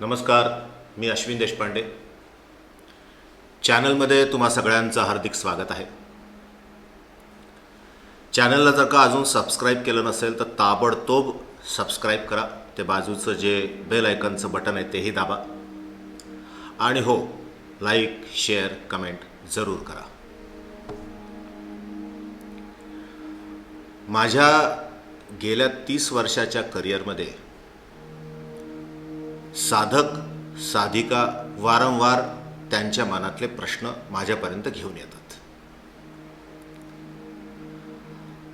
नमस्कार मी अश्विन देशपांडे. चॅनलमध्ये तुम्हा सगळ्यांचं हार्दिक स्वागत आहे. चॅनलला जर का अजून सबस्क्राईब केलं नसेल तर ताबडतोब सबस्क्राईब करा. ते बाजूचं जे बेल आयकनचं बटन आहे तेही दाबा. आणि हो लाईक शेअर कमेंट जरूर करा. माझ्या गेल्या तीस वर्षाच्या करिअरमध्ये साधक साधिका वारंवार त्यांच्या मनातले प्रश्न माझ्यापर्यंत घेऊन येतात.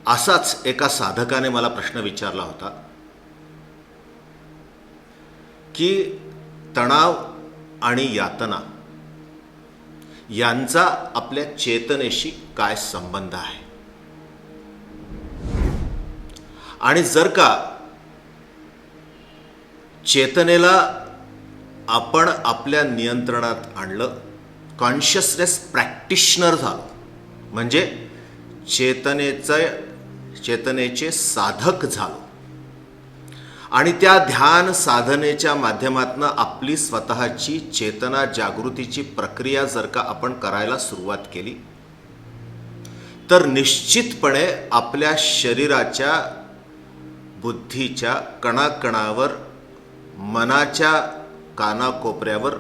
असाच एका साधकाने मला प्रश्न विचारला होता की तणाव आणि यातना यांचा आपल्या चेतनेशी काय संबंध आहे? आणि जर का चेतनेला आपण आपल्या नियंत्रणात आणलं. कॉन्शियसनेस प्रॅक्टिशनर झालो. म्हणजे चेतनेचं चेतनेचे साधक झालो. आणि त्या ध्यान साधनेच्या माध्यमातून आपली स्वतःची चेतना जागृतीची प्रक्रिया जर का आपण करायला सुरुवात केली तर निश्चितपणे आपल्या शरीराच्या बुद्धीच्या कणाकणावर मनाच्या कानाकोपऱ्यावर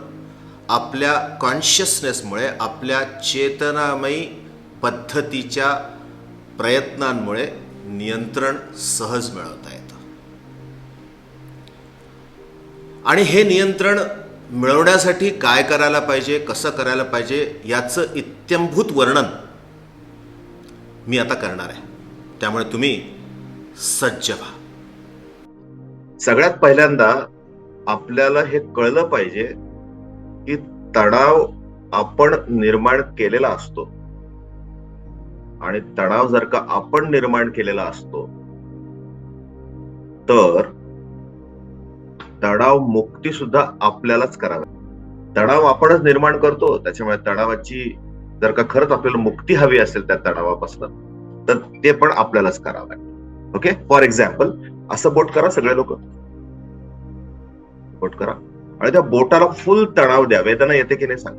आपल्या कॉन्शियसनेसमुळे आपल्या चेतनामयी पद्धतीच्या प्रयत्नांमुळे नियंत्रण सहज मिळवता येतं. आणि हे नियंत्रण मिळवण्यासाठी काय करायला पाहिजे कसं करायला पाहिजे याचं इत्यंभूत वर्णन मी आता करणार आहे. त्यामुळे तुम्ही सज्ज व्हा. सगळ्यात पहिल्यांदा आपल्याला हे कळलं पाहिजे की तणाव आपण निर्माण केलेला असतो. आणि तणाव जर का आपण निर्माण केलेला असतो तर तणाव मुक्ती सुद्धा आपल्यालाच करावी तणाव आपणच निर्माण करतो त्याच्यामुळे तणावाची जर का खरंच आपल्याला मुक्ती हवी असेल त्या तणावापासून तर ते पण आपल्यालाच करावं लागेल ओके फॉर एक्झाम्पल असं बोट करा सगळे लोक. सपोर्ट करा. आणि त्या बोटाला फुल तणाव द्या. वेदना येते की नाही सांग.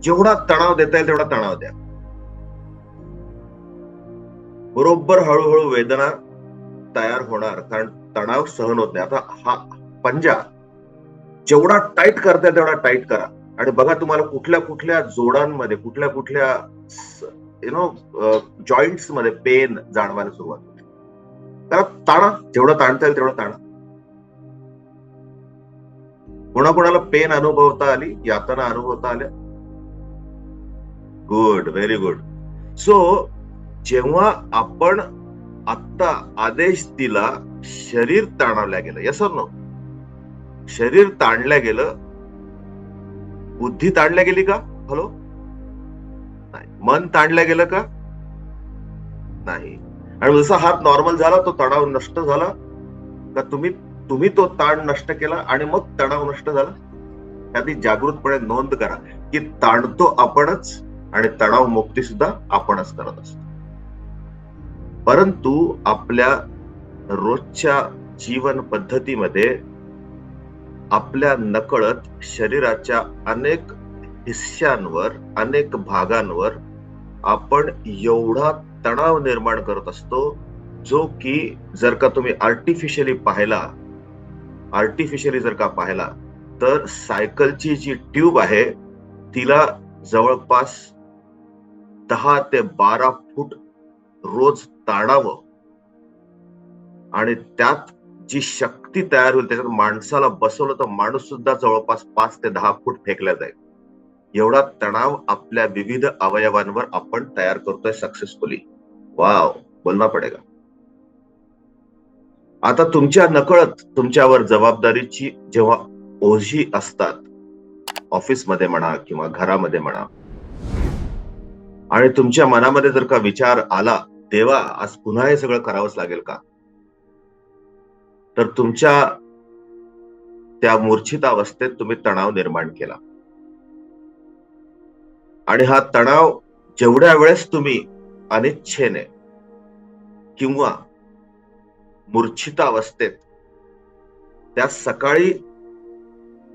जेवढा तणाव देता येईल तेवढा तणाव द्या. बरोबर हळूहळू वेदना तयार होणार. कारण तणाव सहन होत नाही. आता हा पंजा जेवढा टाईट करता तेवढा टाईट करा. आणि बघा तुम्हाला कुठल्या कुठल्या जोडांमध्ये कुठल्या कुठल्या यु नो जॉईंट्समध्ये पेन जाणवायला सुरुवात होते. त्याला ताणा जेवढं ताणता येईल तेवढं ताणा. कोणाकोणाला पेन अनुभवता आली यातना अनुभवता आल्या? गुड व्हेरी गुड सो जेव्हा आपण आत्ता आदेश दिला शरीर ताणवल्या गेलं. यस नो शरीर ताणल्या गेलं. बुद्धी ताणल्या गेली का? हॅलो नाही. मन ताणल्या गेलं का? नाही. आणि जसा हात नॉर्मल झाला तो तणाव नष्ट झाला. का तुम्ही तुम्ही तो ताण नष्ट केला आणि मग तणाव नष्ट झाला? त्याची जागृतपणे नोंद करा की ताणतो आपणच आणि तणाव मुक्ती सुद्धा आपणच करत असतो. परंतु आपल्या रोजच्या जीवन पद्धतीमध्ये आपल्या नकळत शरीराच्या अनेक हिस्स्यांवर अनेक भागांवर आपण एवढा तणाव निर्माण करत असतो जो की जर का तुम्ही आर्टिफिशियली पाहिला आर्टिफिशियली जर का पाहिला तर सायकलची जी ट्यूब आहे तिला जवळपास दहा ते बारा फूट रोज ताणावं. आणि त्यात जी शक्ती तयार होईल त्याच्यात माणसाला बसवलं तर माणूस सुद्धा जवळपास पाच ते दहा फूट फेकला जाईल. एवढा तणाव आपल्या विविध अवयवांवर आपण तयार करतोय सक्सेसफुली वाव बोलना पडेगा. आता तुमच्या नकळत तुमच्यावर जबाबदारीची जेव्हा ओझी असतात ऑफिसमध्ये म्हणा किंवा घरामध्ये म्हणा आणि तुमच्या मनामध्ये जर का विचार आला तेव्हा आज पुन्हा हे सगळं करावंच लागेल का? तर तुमच्या त्या मूर्छित अवस्थेत तुम्ही तणाव निर्माण केला. आणि हा तणाव जेवढ्या वेळेस तुम्ही अनिच्छेने किंवा मूर्छितावस्थेत त्या सकाळी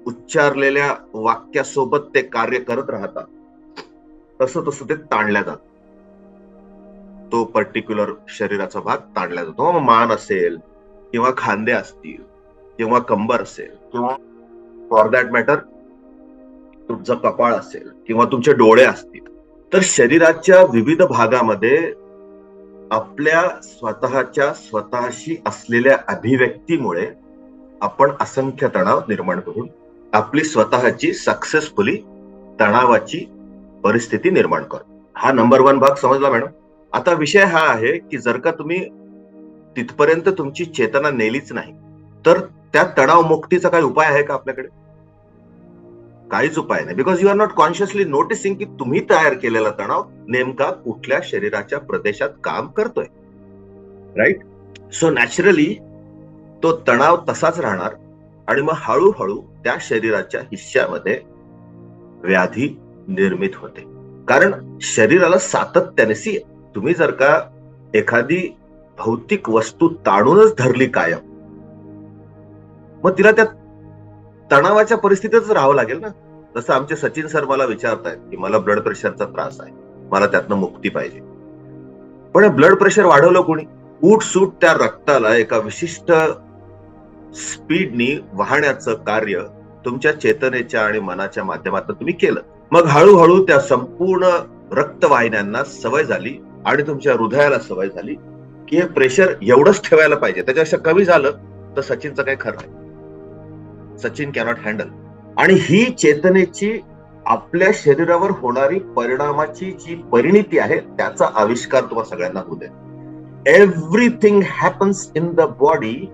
उच्चारलेल्या वाक्यासोबत ते कार्य करत राहतात. तसं तसं ते ताणल्या जात. तो पर्टिक्युलर शरीराचा भाग ताणला जातो. मान असेल किंवा खांदे असतील किंवा कंबर असेल किंवा फॉर दॅट मॅटर तुमचं कपाळ असेल किंवा तुमचे डोळे असतील. तर शरीराच्या विविध भागामध्ये आपल्या स्वतःच्या स्वतःशी असलेल्या अभिव्यक्तीमुळे आपण असंख्य तणाव निर्माण करून आपली स्वतःची सक्सेसफुली तणावाची परिस्थिती निर्माण करतो. हा नंबर वन भाग समजला मॅडम? आता विषय हा आहे की जर का तुम्ही तिथपर्यंत तुमची चेतना नेलीच नाही तर त्या तणाव मुक्तीचा काही उपाय आहे का आपल्याकडे? काहीच उपाय नाही. Because you are not consciously noticing की तुम्ही तयार केलेला तणाव नेमका कुठल्या शरीराच्या प्रदेशात काम करतोय. राईट सो नॅचरली तो तणाव तसाच राहणार आणि मग हळूहळू त्या शरीराच्या हिस्स्यामध्ये व्याधी निर्मित होते. कारण शरीराला सातत्याने सी तुम्ही जर का एखादी भौतिक वस्तू ताणूनच धरली कायम मग तिला त्या तणावाच्या परिस्थितीतच राहावं लागेल ना? जसं आमचे सचिन सर मला विचारतायत की मला ब्लड प्रेशरचा त्रास आहे. मला त्यातनं मुक्ती पाहिजे. पण ब्लड प्रेशर वाढवलं कोणी? उठ सूट त्या रक्ताला एका विशिष्ट स्पीडनी वाहण्याचं कार्य तुमच्या चेतनेच्या आणि मनाच्या माध्यमातून तुम्ही केलं. मग हळूहळू त्या संपूर्ण रक्तवाहिन्यांना सवय झाली आणि तुमच्या हृदयाला सवय झाली की हे प्रेशर एवढंच ठेवायला पाहिजे. त्याच्यापेक्षा कमी झालं तर सचिनचं काही खरं नाही. सचिन कॅनॉट हँडल आणि ही चेतनेची आपल्या शरीरावर होणारी परिणामाची जी परिणिती आहे त्याचा आविष्कार तुम्हाला सगळ्यांना होऊ दे. Everything happens in the body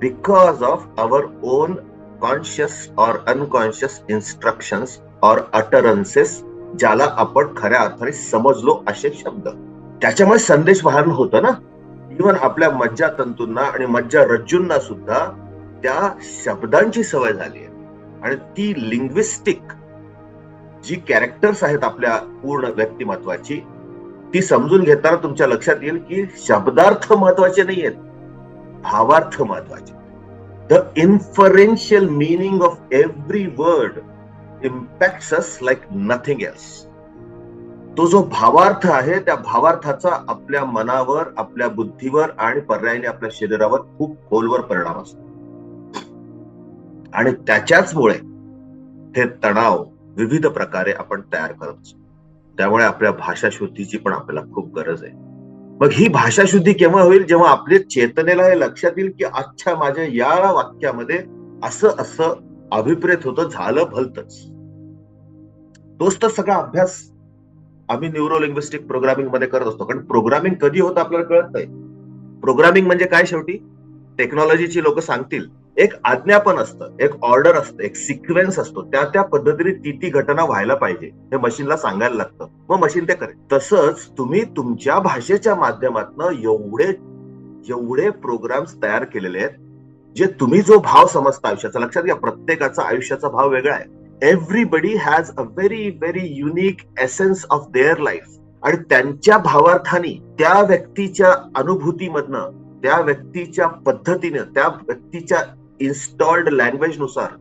because of our own conscious or unconscious instruction or utterances ज्याला आपण खऱ्या अर्थाने समजलो असे शब्द. त्याच्यामुळे संदेश वाहन होतो ना? इव्हन आपल्या मज्जा तंतूंना आणि मज्जा रज्जूंना सुद्धा त्या शब्दांची सवय झाली आहे. आणि ती लिंग्विस्टिक जी कॅरेक्टर्स आहेत आपल्या पूर्ण व्यक्तिमत्वाची ती समजून घेताना तुमच्या लक्षात येईल की शब्दार्थ महत्त्वाचे नाही आहेत भावार्थ महत्त्वाचे the inferential meaning of every word impact us like nothing else तो जो भावार्थ आहे त्या भावार्थाचा आपल्या मनावर आपल्या बुद्धीवर आणि पर्यायाने आपल्या शरीरावर खूप खोलवर परिणाम असतो. आणि त्याच्याचमुळे हे तणाव विविध प्रकारे आपण तयार करत असतो. त्यामुळे आपल्या भाषा शुद्धीची पण आपल्याला खूप गरज आहे. मग ही भाषा शुद्धी केव्हा होईल? जेव्हा आपल्या चेतनेला हे लक्षात येईल की अच्छा माझ्या या वाक्यामध्ये असं असं अभिप्रेत होतं झालं भलतच. तोच तर सगळा अभ्यास आम्ही न्यूरो लिंग्विस्टिक प्रोग्रामिंगमध्ये करत असतो. कारण प्रोग्रामिंग कधी होतं आपल्याला कळत नाही. प्रोग्रामिंग म्हणजे काय शेवटी? टेक्नॉलॉजीची लोक सांगतील. एक आज्ञापन असतं एक ऑर्डर असतं एक सिक्वेन्स असतो. त्या त्या पद्धतीने ती ती घटना व्हायला पाहिजे हे मशीनला सांगायला लागतं. मग मशीन ते करेल. तसंच तुम्ही तुमच्या भाषेच्या माध्यमातून एवढे एवढे प्रोग्राम्स तयार केलेले आहेत जे तुम्ही जो भाव समजता आयुष्याचा. लक्षात घ्या प्रत्येकाचा आयुष्याचा भाव वेगळा आहे. Everybody has a very very unique essence of their life आणि त्यांच्या भावार्थाने त्या व्यक्तीच्या अनुभूतीमधनं त्या व्यक्तीच्या पद्धतीनं त्या व्यक्तीच्या इन्स्टॉल्ड लँग्वेजनुसार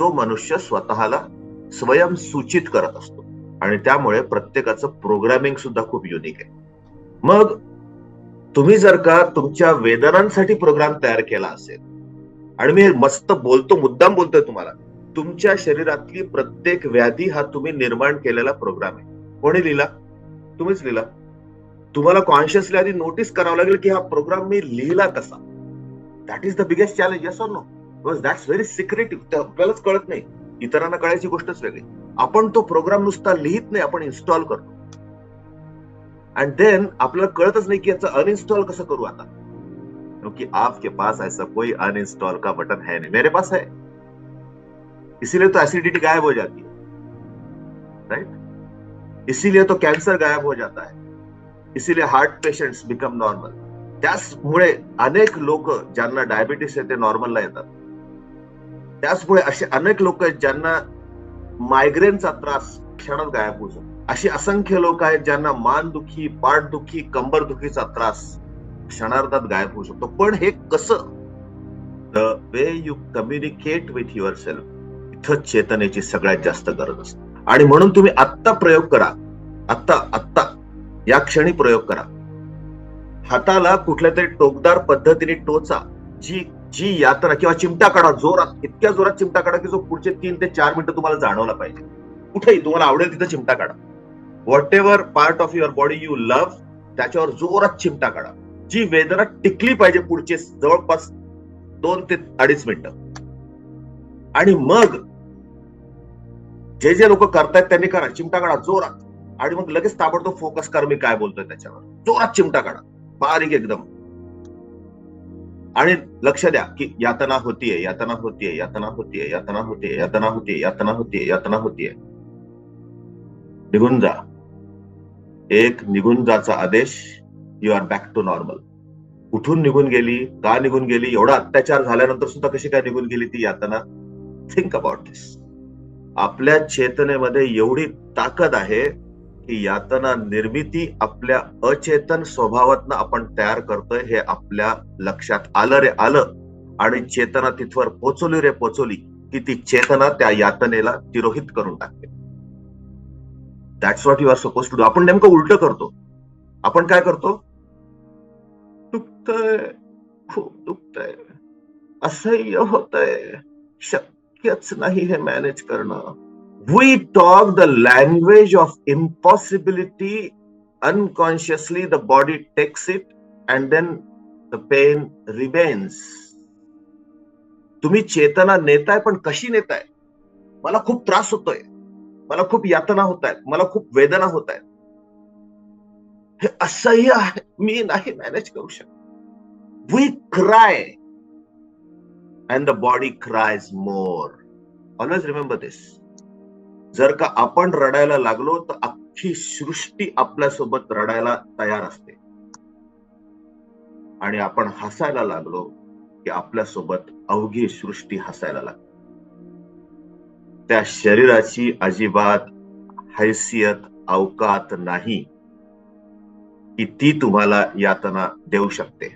तो मनुष्य स्वतःला स्वयं सूचित करत असतो. आणि त्यामुळे प्रत्येकाचं प्रोग्रामिंग सुद्धा खूप युनिक आहे. मग तुम्ही जर का तुमच्या वेदनांसाठी प्रोग्राम तयार केला असेल आणि मी मस्त बोलतो मुद्दाम बोलतोय तुम्हाला तुमच्या शरीरातली प्रत्येक व्याधी हा तुम्ही निर्माण केलेला प्रोग्राम आहे. कोणी लिहिला? तुम्हीच लिहिला. तुम्हाला कॉन्शियसली आधी नोटीस करावं लागेल की हा प्रोग्राम मी लिहिला कसा. That is the biggest challenge yes or no because that's very secretive आपल्यालाच कळत नाही. इतरांना कळायची गोष्टच वेगळी. आपण तो प्रोग्राम नुसता लिहित नाही आपण इन्स्टॉल करतो. अँड देन आपल्याला कळतच नाही की याचं अनइन्स्टॉल कसं करू आता. क्योंकि आपके पास ऐसा कोई अनइंस्टॉल का बटन है नहीं. मेरे पास है. इसीलिए तो एसिडिटी गायब हो जाती है. राइट इसीलिए तो कैंसर गायब हो जाता है. इसीलिए हार्ट पेशेंट्स बिकम नॉर्मल त्याचमुळे अनेक लोक ज्यांना डायबिटीस आहे ते नॉर्मलला येतात. त्याचमुळे असे अनेक लोक आहेत ज्यांना मायग्रेनचा त्रास क्षणात गायब होऊ शकतो. अशी असंख्य लोक आहेत ज्यांना मानदुखी पाठदुखी कंबरदुखीचा त्रास क्षणार्धात गायब होऊ शकतो. पण हे कसं? The way you communicate with yourself इथं चेतनेची सगळ्यात जास्त गरज असते. आणि म्हणून तुम्ही आत्ता प्रयोग करा. आत्ता आत्ता या क्षणी प्रयोग करा. हाताला कुठल्या तरी टोकदार पद्धतीने टोचा जी जी यात्रा किंवा चिमटा काढा जोरात इतक्या जोरात चिमटा काढा की जो पुढचे तीन ते चार मिनिटं तुम्हाला जाणवला पाहिजे. कुठेही तुम्हाला आवडेल तिथं चिमटा काढा. Whatever part of your body you love त्याच्यावर जोरात चिमटा काढा. जी वेदना टिकली पाहिजे पुढचे जवळपास दोन ते अडीच मिनिटं. आणि मग जे जे लोक करतायत त्यांनी करा चिमटा काढा जोरात. आणि मग लगेच ताबडतोब फोकस कर मी काय बोलतोय त्याच्यावर. जोरात चिमटा काढा. बारीक एकदम. आणि लक्ष द्या की यातना होतीये यातना होतीये यातना होतीये यातना होतीये यातना होतीये यातना होतीये यातना होतीये. निघून जा. एक निघून जाचा आदेश you are back to normal कुठून निघून गेली का निघून गेली एवढा अत्याचार झाल्यानंतर सुद्धा कशी काय निघून गेली ती यातना? थिंक अबाउट दिस आपल्या चेतनेमध्ये एवढी ताकद आहे की यातना निर्मिती आपल्या अचेतन स्वभावातनं आपण तयार करतोय हे आपल्या लक्षात आलं रे आलं. आणि चेतना तिथवर पोचवली रे पोचवली की ती चेतना त्या यातनेला तिरोहित करून टाकते. That's what you are suppose to do आपण नेमकं उलट करतो. आपण काय करतो? दुखतय खूप दुखतय. असह्य होतय. शक्यच नाही हे मॅनेज करणं. We talk the language of impossibility, unconsciously the body takes it, and then the pain remains. तुम्ही चेतना नेताय, पण कशी नेताय? मला खूप त्रास होतोय. मला खूप यातना होत आहेत मला खूप वेदना होत आहेत हे असह्य आहे. मी नाही मॅनेज करू शकत. We cry and the body cries more always remember this जर का आपण रडायला लागलो तर अख्खी सृष्टी आपल्यासोबत रडायला तयार असते. आणि आपण हसायला लागलो की आपल्यासोबत अवघी सृष्टी हसायला लागते. त्या शरीराची अजिबात हैसियत अवकात नाही की ती तुम्हाला यातना देऊ शकते.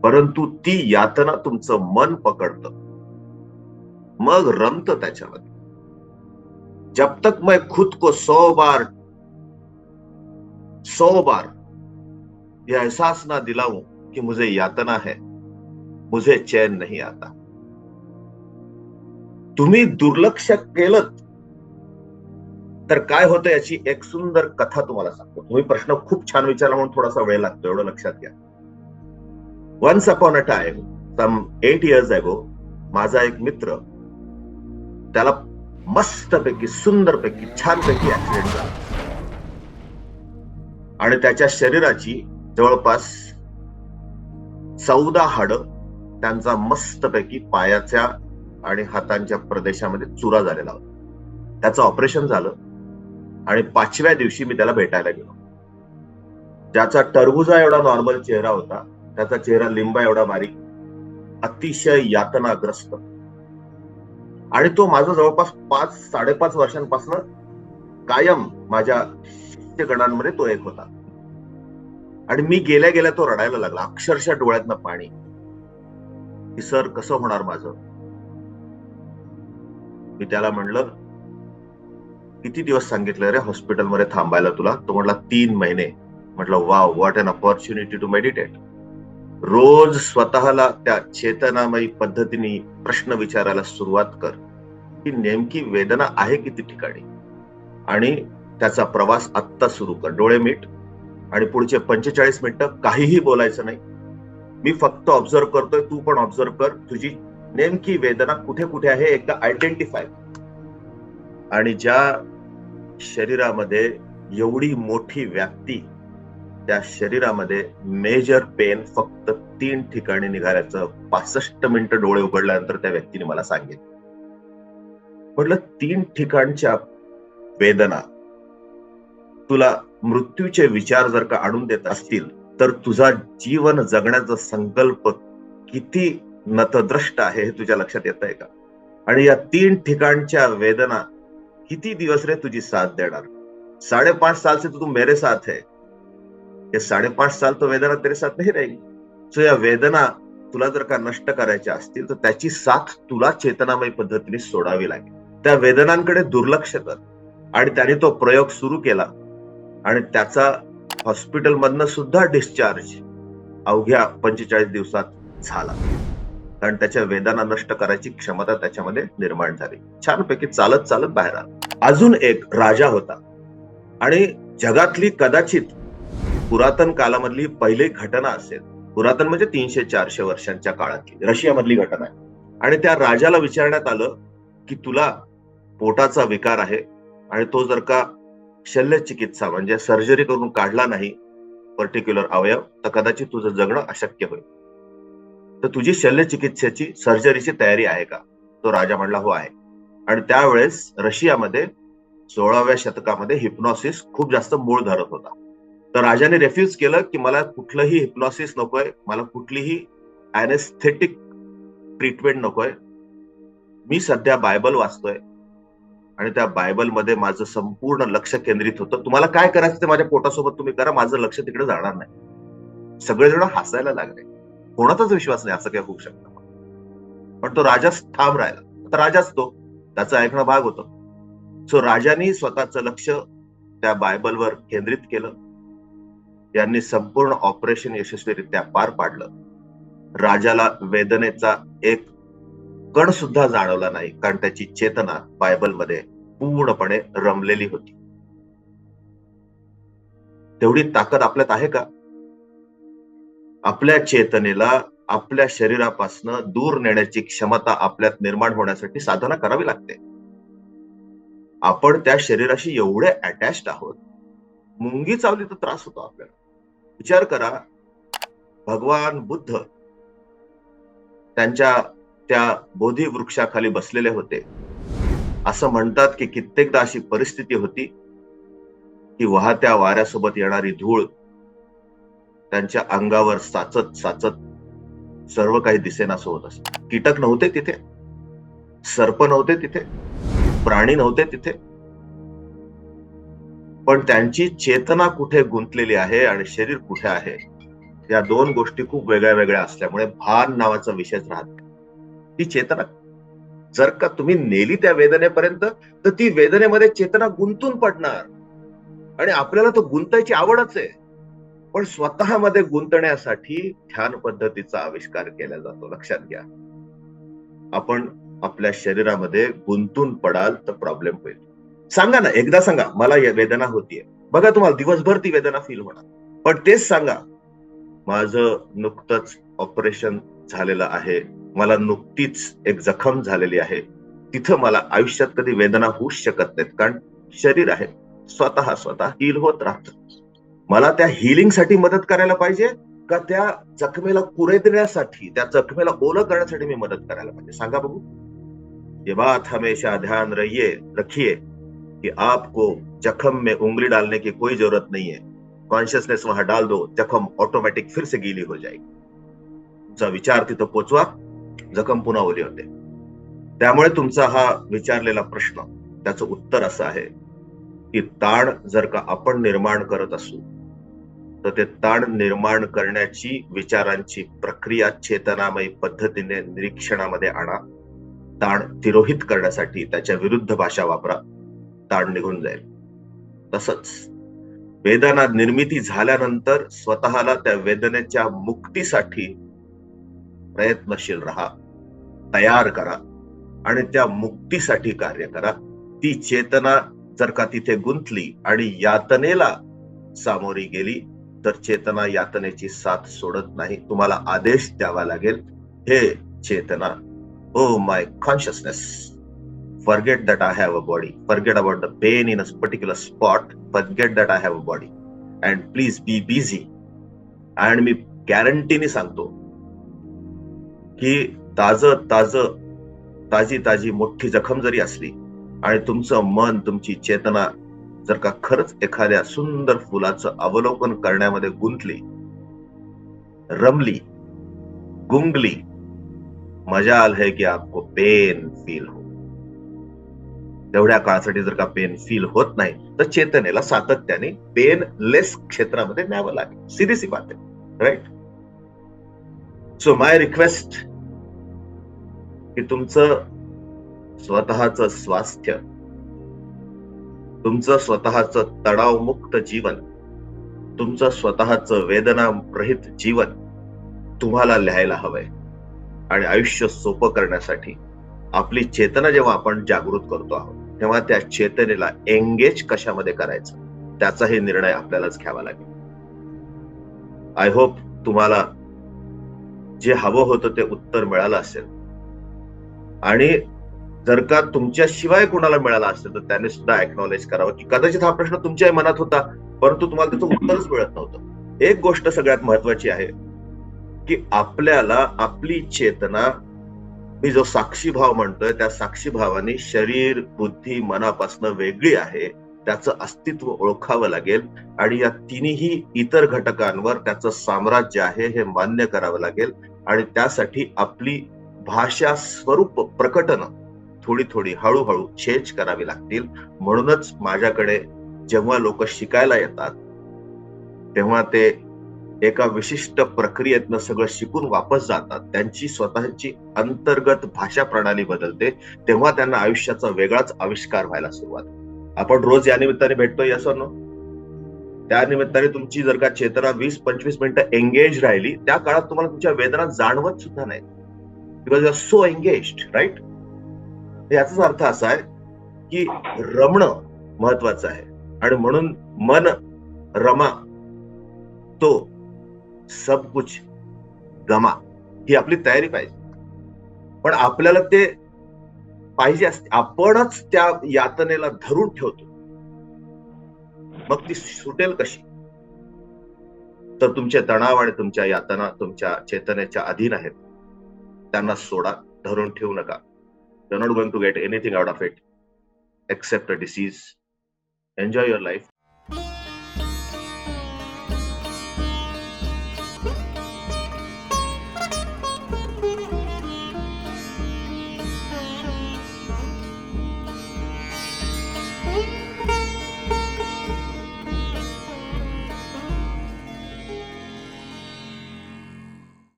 परंतु ती यातना तुमचं मन पकडतं. मग रमत त्याच्यामध्ये. जब तक मैं खुद को सौ बार सौ बार यह एहसास ना दिलाऊं कि मुझे यातना है मुझे चैन नहीं आता। तुम्ही दुर्लक्ष केलं तर काय होतं याची एक सुंदर कथा तुम्हाला सांगतो. तुम्ही प्रश्न खूप छान विचारला म्हणून थोडासा वेळ लागतो एवढं लक्षात घ्या. Once upon a time some eight years ago माझा एक मित्र त्याला मस्तपैकी सुंदरपैकी छानपैकी ऍक्सिडेंट झाला. आणि त्याच्या शरीराची जवळपास चौदा हाड त्यांचा मस्तपैकी पायाच्या आणि हातांच्या प्रदेशामध्ये चुरा झालेला होता. त्याचं ऑपरेशन झालं आणि पाचव्या दिवशी मी त्याला भेटायला गेलो. ज्याचा टरबुजा एवढा नॉर्मल चेहरा होता त्याचा चेहरा लिंबा एवढा बारीक अतिशय यातनाग्रस्त आणि तो माझा जवळपास पाच साडेपाच वर्षांपासून कायम माझ्या शिष्यगणांमध्ये तो एक होता. आणि मी गेल्या गेल्या तो रडायला लागला. अक्षरशः डोळ्यातनं पाणी. की सर कसं होणार माझं? मी त्याला म्हणलं किती दिवस सांगितलं रे हॉस्पिटलमध्ये थांबायला तुला? तो म्हटला तीन महिने. म्हटलं wow what an opportunity to meditate रोज स्वतःला त्या चेतनामयी पद्धतीने प्रश्न विचारायला सुरुवात कर. की नेमकी वेदना आहे किती ठिकाणी? आणि त्याचा प्रवास आत्ता सुरू कर. डोळे मीठ. आणि पुढचे पंचेचाळीस मिनिटं काहीही बोलायचं नाही. मी फक्त ऑब्झर्व करतोय तू पण ऑब्झर्व कर. तुझी नेमकी वेदना कुठे कुठे आहे एकदा आयडेंटिफाय आणि ज्या शरीरामध्ये एवढी मोठी व्याप्ती त्या शरीरामध्ये मेजर पेन फक्त तीन ठिकाणी निघाल्याचं पासष्ट मिनिटं डोळे उघडल्यानंतर त्या व्यक्तीने मला सांगितलं. म्हटलं तीन ठिकाणच्या वेदना तुला मृत्यूचे विचार जर का आणून देत असतील तर तुझा जीवन जगण्याचा संकल्प किती नतद्रष्ट आहे हे तुझ्या लक्षात येत आहे का? आणि या तीन ठिकाणच्या वेदना किती दिवस रे तुझी साथ देणार? साडेपाच साल से तू मेरे साथ है ये साडेपाच साल तो वेदना तेरे साथ नाही राहील. सो या वेदना तुला जर का नष्ट करायच्या असतील तर त्याची साथ तुला चेतनामय पद्धतीने सोडावी लागेल. त्या वेदनांकडे दुर्लक्ष कर. आणि त्याने तो प्रयोग सुरू केला. आणि त्याचा हॉस्पिटलमधनं सुद्धा डिस्चार्ज अवघ्या पंचेचाळीस दिवसात झाला. कारण त्याच्या वेदना नष्ट करायची क्षमता त्याच्यामध्ये निर्माण झाली. छानपैकी चालत चालत बाहेर आला. अजून एक राजा होता. आणि जगातली कदाचित पुरातन कालामधली पहिली घटना असेल. पुरातन म्हणजे तीनशे चारशे वर्षांच्या काळातली रशियामधली घटना आहे. आणि त्या राजाला विचारण्यात आलं की तुला पोटाचा विकार आहे आणि तो जर का शल्य चिकित्सा म्हणजे सर्जरी करून काढला नाही पर्टिक्युलर अवयव तर कदाचित तुझं जगणं अशक्य होईल. तर तुझी शल्य चिकित्सेची सर्जरीची तयारी आहे का? तो राजा म्हणला हो आहे. आणि त्यावेळेस रशियामध्ये सोळाव्या शतकामध्ये हिप्नॉसिस खूप जास्त मूळ धरत होता. तर राजाने रेफ्यूज केलं की मला कुठलंही हिप्नॉसिस नकोय मला कुठलीही अॅनेस्थेटिक ट्रीटमेंट नकोय. मी सध्या बायबल वाचतोय आणि त्या बायबलमध्ये माझं संपूर्ण लक्ष केंद्रित होतं. तुम्हाला काय करायचं ते माझ्या पोटासोबत तुम्ही करा माझं लक्ष तिकडे जाणार नाही. सगळेजण हसायला लागले. कोणाचाच विश्वास नाही असं काय होऊ शकतं पण तो राजाच ठाम राहिला. तर राजाच तो. त्याचं ऐकणं भाग होतं. सो राजानी स्वतःचं लक्ष त्या बायबलवर केंद्रित केलं. यांनी संपूर्ण ऑपरेशन यशस्वीरित्या पार पाडलं. राजाला वेदनेचा एक कण सुद्धा जाणवला नाही कारण त्याची चेतना बायबलमध्ये पूर्णपणे रमलेली होती. तेवढी ताकद आपल्यात आहे का? आपल्या चेतनेला आपल्या शरीरापासनं दूर नेण्याची क्षमता आपल्यात निर्माण होण्यासाठी साधना करावी लागते. आपण त्या शरीराशी एवढे अटॅच आहोत मुंगी चावली तर त्रास होतो आपल्याला. विचार करा. भगवान बुद्ध त्यांच्या त्या बोधी वृक्षाखाली बसलेले होते. असं म्हणतात की कित्येकदा अशी परिस्थिती होती की वाहत्या वाऱ्यासोबत येणारी धूळ त्यांच्या अंगावर साचत साचत सर्व काही दिसेनासं होत असत. कीटक नव्हते तिथे. सर्प नव्हते तिथे. प्राणी नव्हते तिथे. पण त्यांची चेतना कुठे गुंतलेली आहे आणि शरीर कुठे आहे या दोन गोष्टी खूप वेगळ्या वेगळ्या असल्यामुळे भान नावाचा विषयच राहत ती चेतना जर का तुम्ही नेली त्या वेदनेपर्यंत तर ती वेदनेमध्ये चेतना गुंतून पडणार. आणि आपल्याला तो गुंतायची आवडच आहे. पण स्वतःमध्ये गुंतण्यासाठी ध्यान पद्धतीचा आविष्कार केला जातो. लक्षात घ्या. आपण आपल्या शरीरामध्ये गुंतून पडाल तर प्रॉब्लेम होईल. सांगा ना एकदा सांगा मला वेदना होतीये. बघा तुम्हाला दिवसभर ती वेदना फील होणार. पण तेच सांगा माझं नुकतंच ऑपरेशन झालेलं आहे. मला नुकतीच एक जखम झालेली आहे. तिथं मला आयुष्यात कधी वेदना होऊच शकत नाहीत. कारण शरीर आहे स्वतः स्वतः हील होत राहत. मला त्या हिलिंगसाठी मदत करायला पाहिजे का त्या जखमेला कुरेदण्यासाठी त्या जखमेला ओलं करण्यासाठी मी मदत करायला पाहिजे? सांगा बघू. ये बात हमेशा ध्यान रहिये रखिये. कि आपको जख्म में उंगली डालने की कोई जरूरत नहीं है। कॉन्शियसनेस वहां डाल दो जखम ऑटोमॅटिक फिर से गीली हो जाएगी। तुमचा विचार तिथं पोचवा जखम पुन्हा ओली होते। त्यामुळे तुमचा हा विचारलेला प्रश्न त्याचं उत्तर असं आहे की ताण जर का आपण निर्माण करत असू तर ते ताण निर्माण करण्याची विचारांची प्रक्रिया चेतनामय पद्धतीने निरीक्षणामध्ये आणा. ताण तिरोहित करण्यासाठी त्याच्या विरुद्ध भाषा वापरा. ताण निघून जाईल. तसंच वेदना निर्मिती झाल्यानंतर स्वतःला त्या वेदनेच्या मुक्तीसाठी प्रयत्नशील राहा तयार करा आणि त्या मुक्तीसाठी कार्य करा. ती चेतना जर का तिथे गुंतली आणि यातनेला सामोरी गेली तर चेतना यातनेची साथ सोडत नाही. तुम्हाला आदेश द्यावा लागेल हे चेतना ओ my consciousness forget that I have a body. Forget about the pain in a particular spot. Forget that I have a body. And please be busy. आणि मी गॅरंटीने सांगतो की ताज ताज ताजी ताजी मोठी जखम जरी असली आणि तुमचं मन तुमची चेतना जर का खरंच एखाद्या सुंदर फुलाचं अवलोकन करण्यामध्ये गुंतली रमली गुंगली मजा आल है की आपको पेन फील हो तेवढ्या काळासाठी जर का पेन फील होत नाही तर चेतनेला सातत्याने पेन लेस क्षेत्रामध्ये न्यावं लागेल. सिधी सी बात आहे. राईट सो माय रिक्वेस्ट की तुमचं स्वतःच स्वास्थ्य तुमचं स्वतःच तणावमुक्त जीवन तुमचं स्वतःच वेदना रहित जीवन तुम्हाला लिहायला हवंय. आणि आयुष्य सोपं करण्यासाठी आपली चेतना जेव्हा आपण जागृत करतो आहोत तेव्हा त्या चेतनेला एंगेज कशामध्ये करायचं? त्याचाही निर्णय आपल्यालाच घ्यावा लागेल. आय होप तुम्हाला जे हवं होतं ते उत्तर मिळालं असेल. आणि जर का तुमच्याशिवाय कुणाला मिळाला असेल तर त्याने सुद्धा एक्नॉलेज करावं. की कदाचित हा प्रश्न तुमच्याही मनात होता परंतु तुम्हाला त्याचं उत्तरच मिळत नव्हतं. एक गोष्ट सगळ्यात महत्वाची आहे की आपल्याला आपली चेतना मी जो साक्षी भाव म्हणतोय त्या साक्षी भावाने शरीर बुद्धी मनापासून वेगळी आहे त्याचं अस्तित्व ओळखावं लागेल आणि या तिन्ही इतर घटकांवर त्याचं साम्राज्य आहे हे मान्य करावं लागेल आणि त्यासाठी आपली भाषा स्वरूप प्रकटनं थोडी थोडी हळूहळू चेंज करावी लागतील. म्हणूनच माझ्याकडे जेव्हा लोक शिकायला येतात तेव्हा ते एका विशिष्ट प्रक्रियेतनं सगळं शिकून वापस जातात. त्यांची स्वतःची अंतर्गत भाषा प्रणाली बदलते. तेव्हा त्यांना आयुष्याचा वेगळाच आविष्कार व्हायला सुरुवात आपण रोज या निमित्ताने भेटतोय असं न त्या निमित्ताने तुमची जर का चेतना वीस पंचवीस मिनिटं एंगेज राहिली त्या काळात तुम्हाला तुमच्या वेदना जाणवत सुद्धा नाही because are so engage right याचाच अर्थ असा आहे की रमणं महत्वाचं आहे. आणि म्हणून मन रमा तो सब कुछ गमा ही आपली तयारी पाहिजे. पण आपल्याला ते पाहिजे असते. आपणच त्या यातनेला धरून ठेवतो. मग ती सुटेल कशी? तर तुमचे तणाव आणि तुमच्या यातना तुमच्या चेतनेच्या अधीन आहेत. त्यांना सोडा धरून ठेवू नका. You not going to get anything out of it except a disease enjoy your life